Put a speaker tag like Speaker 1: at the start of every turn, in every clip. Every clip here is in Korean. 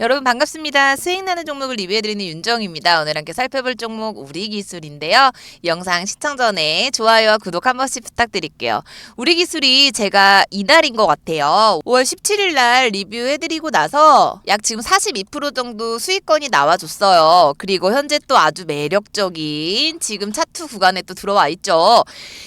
Speaker 1: 여러분 반갑습니다. 수익 나는 종목을 리뷰해드리는 윤정입니다. 오늘 함께 살펴볼 종목 우리 기술인데요. 이 영상 시청 전에 좋아요와 구독 한 번씩 부탁드릴게요. 우리 기술이 제가 이날인 것 같아요. 5월 17일 날 리뷰해드리고 나서 약 지금 42% 정도 수익권이 나와줬어요. 그리고 현재 또 아주 매력적인 지금 차트 구간에 또 들어와 있죠.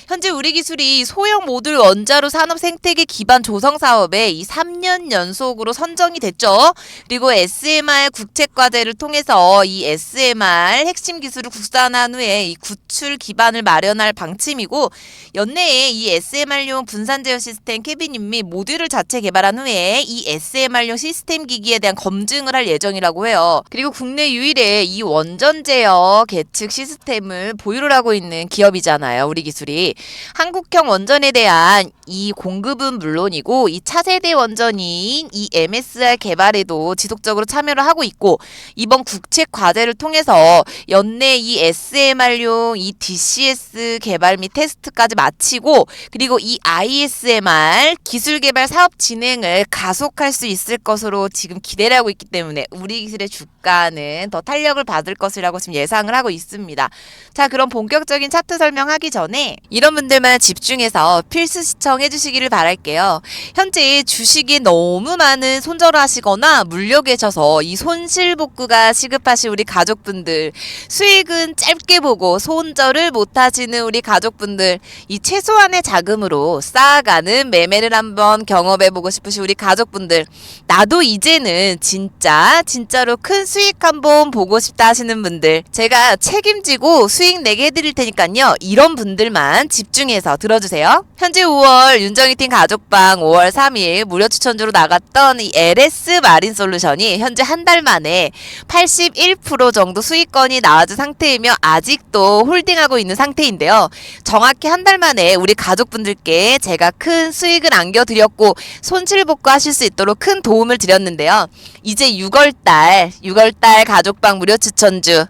Speaker 1: 현재 우리 기술이 소형 모듈 원자로 산업 생태계 기반 조성 사업에 이 3년 연속으로 선정이 됐죠. 그리고 SMR 국책 과제를 통해서 이 SMR 핵심 기술을 국산한 후에 이 구출 기반을 마련할 방침이고 연내에 이 SMR용 분산 제어 시스템 캐비닛 및 모듈을 자체 개발한 후에 이 SMR용 시스템 기기에 대한 검증을 할 예정이라고 해요. 그리고 국내 유일의 이 원전 제어 계측 시스템을 보유를 하고 있는 기업이잖아요. 우리 기술이 한국형 원전에 대한 이 공급은 물론이고 이 차세대 원전인 이 MSR 개발에도 지속적 으로 참여를 하고 있고 이번 국책 과제를 통해서 연내 이 SMR용 이 DCS 개발 및 테스트까지 마치고 그리고 이 ISMR 기술 개발 사업 진행을 가속할 수 있을 것으로 지금 기대를 하고 있기 때문에 우리 기술의 주가는 더 탄력을 받을 것이라고 지금 예상을 하고 있습니다. 자, 그럼 본격적인 차트 설명하기 전에 이런 분들만 집중해서 필수 시청해 주시기를 바랄게요. 현재 주식이 너무 많은 손절을 하시거나 물려 계 셔서 이 손실 복구가 시급하신 우리 가족분들 수익은 짧게 보고 손절을 못 하시는 우리 가족분들 이 최소한의 자금으로 쌓아가는 매매를 한번 경험해 보고 싶으신 우리 가족분들 나도 이제는 진짜 진짜로 큰 수익 한번 보고 싶다 하시는 분들 제가 책임지고 수익 내게 해드릴 테니까요. 이런 분들만 집중해서 들어주세요. 현재 5월 윤정희팀 가족방 5월 3일 무료 추천주로 나갔던 이 LS 마린 솔루션이 현재 한 달 만에 81% 정도 수익권이 나와준 상태이며 아직도 홀딩하고 있는 상태인데요 정확히 한 달 만에 우리 가족분들께 제가 큰 수익을 안겨드렸고 손실 복구하실 수 있도록 큰 도움을 드렸는데요. 이제 6월달 6월달 가족방 무료 추천주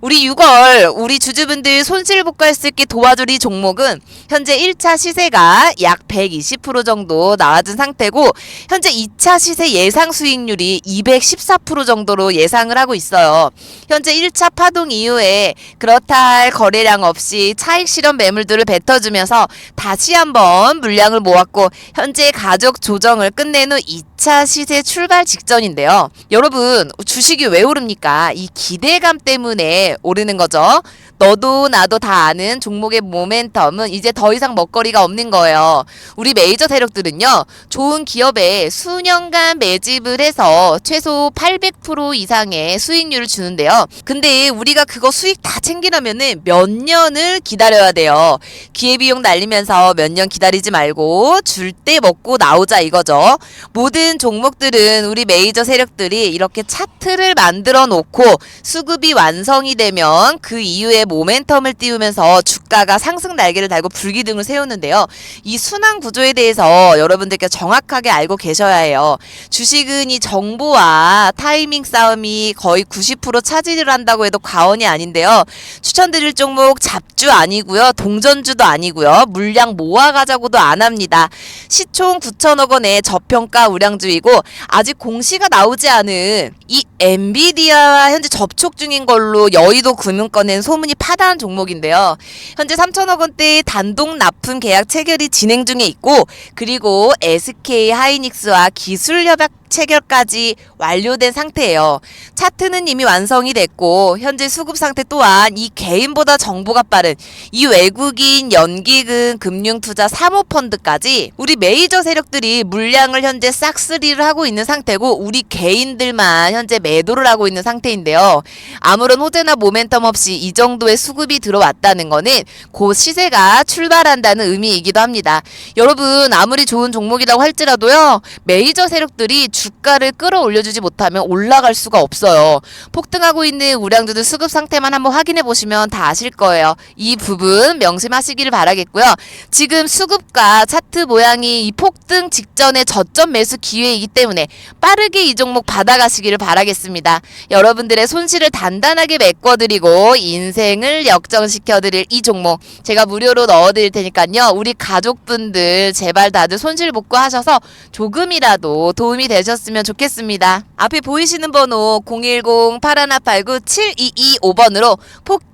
Speaker 1: 우리 6월 우리 주주분들 손실 복구할 수 있게 도와줄 이 종목은 현재 1차 시세가 약 120% 정도 나와준 상태고 현재 2차 시세 예상 수익률이 214% 정도로 예상을 하고 있어요. 현재 1차 파동 이후에 그렇다 할 거래량 없이 차익 실현 매물들을 뱉어주면서 다시 한번 물량을 모았고 현재 가족 조정을 끝낸 후 2차 시세 출발 직전인데요. 여러분 주식이 왜 오릅니까? 이 기대감 때문에 오르는 거죠. 너도 나도 다 아는 종목의 모멘텀은 이제 더 이상 먹거리가 없는 거예요. 우리 메이저 세력들은요, 좋은 기업에 수년간 매집을 해서 최소 800% 이상의 수익률을 주는데요. 근데 우리가 그거 수익 다 챙기려면은 몇 년을 기다려야 돼요. 기회비용 날리면서 몇 년 기다리지 말고 줄 때 먹고 나오자 이거죠. 모든 종목들은 우리 메이저 세력들이 이렇게 차트를 만들어 놓고 수급이 완성 이 되면 그 이후에 모멘텀을 띄우면서 주가가 상승 날개를 달고 불기둥을 세우는데요. 이 순환 구조에 대해서 여러분들께 정확하게 알고 계셔야 해요. 주식은 이 정보와 타이밍 싸움이 거의 90% 차지를 한다고 해도 과언이 아닌데요. 추천드릴 종목 잡주 아니고요. 동전주도 아니고요. 물량 모아가자고도 안 합니다. 시총 9천억 원의 저평가 우량주이고 아직 공시가 나오지 않은 이 엔비디아와 현재 접촉 중인 걸로 여의도 금융권엔 소문이 파다한 종목인데요. 현재 3천억 원대 단독 납품 계약 체결이 진행 중에 있고 그리고 SK 하이닉스와 기술 협약 체결까지 완료된 상태예요. 차트는 이미 완성이 됐고 현재 수급 상태 또한 이 개인보다 정보가 빠른 이 외국인 연기금 금융투자 사모펀드까지 우리 메이저 세력들이 물량을 현재 싹쓸이를 하고 있는 상태고 우리 개인들만 현재 매도를 하고 있는 상태인데요. 아무런 호재나 모멘텀 없이 이 정도의 수급이 들어왔다는 거는 곧 시세가 출발한다는 의미이기도 합니다. 여러분 아무리 좋은 종목이라고 할지라도요 메이저 세력들이 주가를 끌어올려주지 못하면 올라갈 수가 없어요. 폭등하고 있는 우량주들 수급 상태만 한번 확인해 보시면 다 아실 거예요. 이 부분 명심하시기를 바라겠고요. 지금 수급과 차트 모양이 이 폭등 직전의 저점 매수 기회이기 때문에 빠르게 이 종목 받아가시기를 바라겠습니다. 여러분들의 손실을 단단하게 메꿔드리고 인생을 역전시켜드릴 이 종목 제가 무료로 넣어드릴 테니까요. 우리 가족분들 제발 다들 손실 복구하셔서 조금이라도 도움이 되셨 보셨으면 좋겠습니다. 앞에 보이시는 번호 010-8189-7225번으로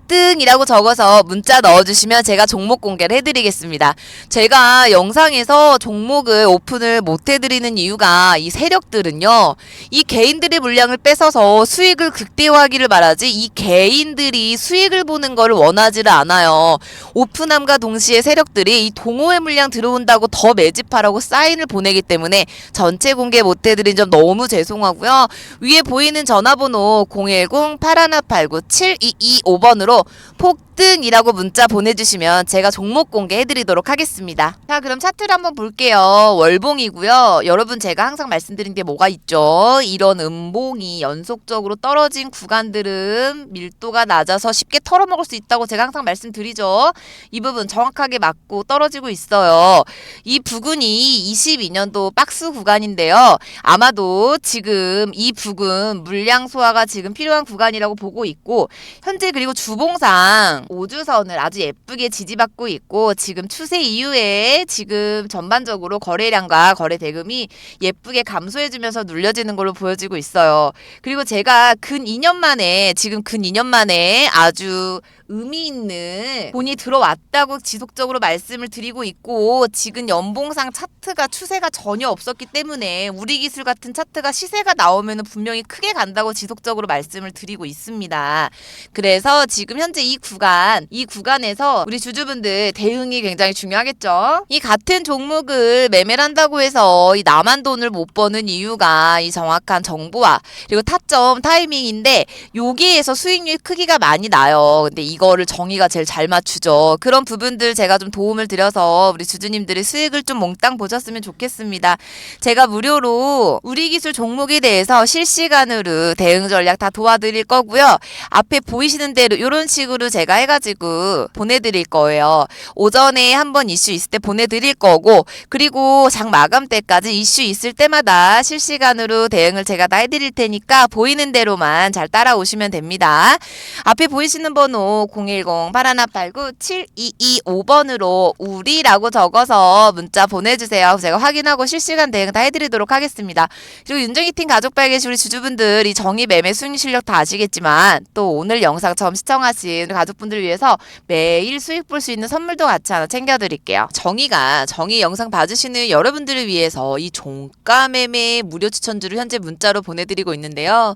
Speaker 1: 폭등이라고 적어서 문자 넣어주시면 제가 종목 공개를 해드리겠습니다. 제가 영상에서 종목을 오픈을 못 해드리는 이유가 이 세력들은요, 이 개인들의 물량을 뺏어서 수익을 극대화하기를 바라지 이 개인들이 수익을 보는 것을 원하지를 않아요. 오픈함과 동시에 세력들이 이 동호회 물량 들어온다고 더 매집하라고 사인을 보내기 때문에 전체 공개 못 해드린 점 너무 죄송하고요. 위에 보이는 전화번호 010-8189-7225번으로 폭등이라고 문자 보내주시면 제가 종목 공개해드리도록 하겠습니다. 자 그럼 차트를 한번 볼게요. 월봉이고요. 여러분 제가 항상 말씀드린 게 뭐가 있죠? 이런 음봉이 연속적으로 떨어진 구간들은 밀도가 낮아서 쉽게 털어먹을 수 있다고 제가 항상 말씀드리죠. 이 부분 정확하게 맞고 떨어지고 있어요. 이 부근이 22년도 박스 구간인데요. 아마도 지금 이 부근 물량 소화가 지금 필요한 구간이라고 보고 있고 현재 그리고 주봉 상 5주선을 아주 예쁘게 지지받고 있고 지금 추세 이후에 지금 전반적으로 거래량과 거래 대금이 예쁘게 감소해주면서 눌려지는 걸로 보여지고 있어요. 그리고 제가 근 2년 만에 지금 근 2년 만에 아주 의미 있는 돈이 들어왔다고 지속적으로 말씀을 드리고 있고 지금 연봉상 차트가 추세가 전혀 없었기 때문에 우리 기술 같은 차트가 시세가 나오면 분명히 크게 간다고 지속적으로 말씀을 드리고 있습니다. 그래서 지금 현재 이 구간, 이 구간에서 우리 주주분들 대응이 굉장히 중요하겠죠. 이 같은 종목을 매매를 한다고 해서 이 남한 돈을 못 버는 이유가 이 정확한 정보와 그리고 타점 타이밍인데 여기에서 수익률 크기가 많이 나요. 근데 이 거를 정의가 제일 잘 맞추죠. 그런 부분들 제가 좀 도움을 드려서 우리 주주님들의 수익을 좀 몽땅 보셨으면 좋겠습니다. 제가 무료로 우리 기술 종목에 대해서 실시간으로 대응 전략 다 도와드릴 거고요. 앞에 보이시는 대로 이런 식으로 제가 해가지고 보내드릴 거예요. 오전에 한 번 이슈 있을 때 보내드릴 거고 그리고 장 마감 때까지 이슈 있을 때마다 실시간으로 대응을 제가 다 해드릴 테니까 보이는 대로만 잘 따라오시면 됩니다. 앞에 보이시는 번호 010-8189-7225번으로 우리라고 적어서 문자 보내주세요. 제가 확인하고 실시간 대응 다 해드리도록 하겠습니다. 그리고 윤정희팀 가족바에 계신 우리 주주분들 이 정의 매매 수익 실력 다 아시겠지만 또 오늘 영상 처음 시청하신 가족분들을 위해서 매일 수익 볼 수 있는 선물도 같이 하나 챙겨드릴게요. 정의가 정의 영상 봐주시는 여러분들을 위해서 이 종가 매매 무료 추천주를 현재 문자로 보내드리고 있는데요.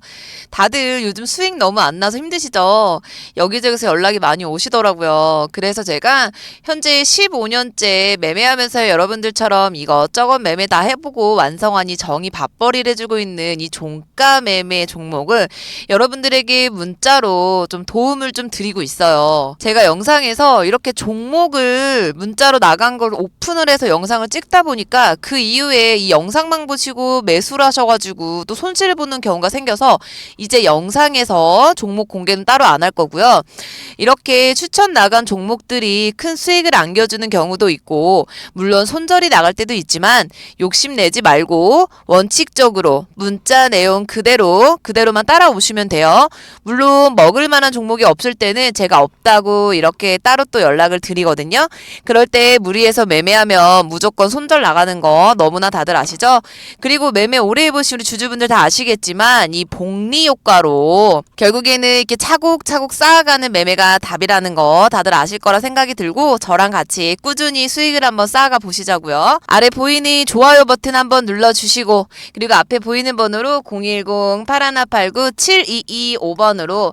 Speaker 1: 다들 요즘 수익 너무 안 나서 힘드시죠? 여기저기서 연락 이 많이 오시더라고요. 그래서 제가 현재 15년째 매매하면서 여러분들처럼 이것저것 매매 다 해보고 완성한 이 정의 밥벌이를 해주고 있는 이 종가 매매 종목을 여러분들에게 문자로 좀 도움을 좀 드리고 있어요. 제가 영상에서 이렇게 종목을 문자로 나간 걸 오픈을 해서 영상을 찍다 보니까 그 이후에 이 영상만 보시고 매수를 하셔가지고 또 손실을 보는 경우가 생겨서 이제 영상에서 종목 공개는 따로 안 할 거고요. 이렇게 추천 나간 종목들이 큰 수익을 안겨주는 경우도 있고, 물론 손절이 나갈 때도 있지만, 욕심내지 말고, 원칙적으로 문자 내용 그대로, 그대로만 따라오시면 돼요. 물론, 먹을 만한 종목이 없을 때는 제가 없다고 이렇게 따로 또 연락을 드리거든요. 그럴 때 무리해서 매매하면 무조건 손절 나가는 거 너무나 다들 아시죠? 그리고 매매 오래 해보신 우리 주주분들 다 아시겠지만, 이 복리 효과로, 결국에는 이렇게 차곡차곡 쌓아가는 매매가 답이라는 거 다들 아실 거라 생각이 들고 저랑 같이 꾸준히 수익을 한번 쌓아가 보시자고요. 아래 보이는 좋아요 버튼 한번 눌러주시고 그리고 앞에 보이는 번호로 010-8189-7225번으로